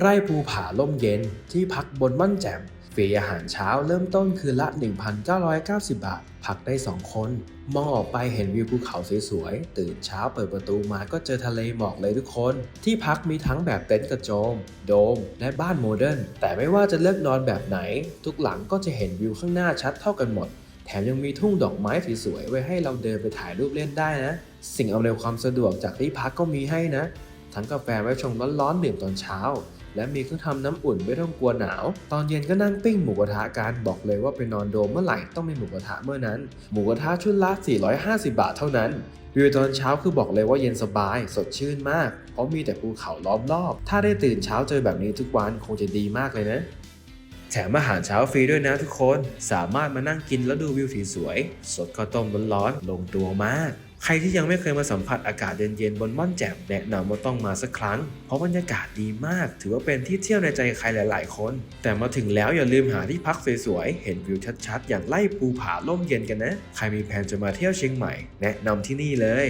ไร่ภูผาล่มเย็นที่พักบนม่อนแจ่มฟรีอาหารเช้าเริ่มต้นคืนละ 1,990 บาท พักได้ 2 คน มองออกไปเห็นวิวภูเขาสวยๆ ตื่นเช้าเปิดประตูมาก็เจอทะเลหมอกเลยทุกคน ที่พักมีทั้งแบบเต็นท์กระโจม โดม และบ้านโมเดิร์น แต่ไม่ว่าจะเลือกนอนแบบไหน ทุกหลังก็จะเห็นวิวข้างหน้าชัดเท่ากันหมด แถมยังมีทุ่งดอกไม้สวยๆ ไว้ให้เราเดินไปถ่ายรูปเล่นได้นะ สิ่งอำนวยความสะดวกจากที่พักก็มีให้นะ ทั้งกาแฟไว้ชงร้อนๆดื่มตอนเช้า และมีเครื่องทำน้ำอุ่นไม่ต้องกลัวหนาว ตอนเย็นก็นั่งปิ้งหมูกระทะกันบอกเลยว่าไปนอนโดมเมื่อไหร่ต้องมีหมูกระทะเมื่อนั้น หมูกระทะชุดละ 450 บาทเท่านั้นวิวตอนเช้าคือบอกเลยว่าเย็นสบาย สดชื่นมาก เพราะมีแต่ภูเขาล้อมรอบ ถ้าได้ตื่นเช้าเจอแบบนี้ทุกวันคงจะดีมากเลยนะแถมอาหารเช้าฟรีด้วยนะทุกคน สามารถมานั่งกินแล้วดูวิวสวยๆสดข้าวต้มร้อนๆลงตัวมาก ใครที่ยังไม่เคยมาสัมผัสอากาศเย็นๆบนม่อนแจ่มแนะนำว่าต้องมาสักครั้ง เพราะบรรยากาศดีมาก ถือว่าเป็นที่เที่ยวในใจใครหลายๆ คน แต่มาถึงแล้วอย่าลืมหาที่พักสวยๆ เห็นวิวชัดๆ อย่างไล่ภูผาล่มเย็นกันนะ ใครมีแผนจะมาเที่ยวเชียงใหม่ แนะนำที่นี่เลย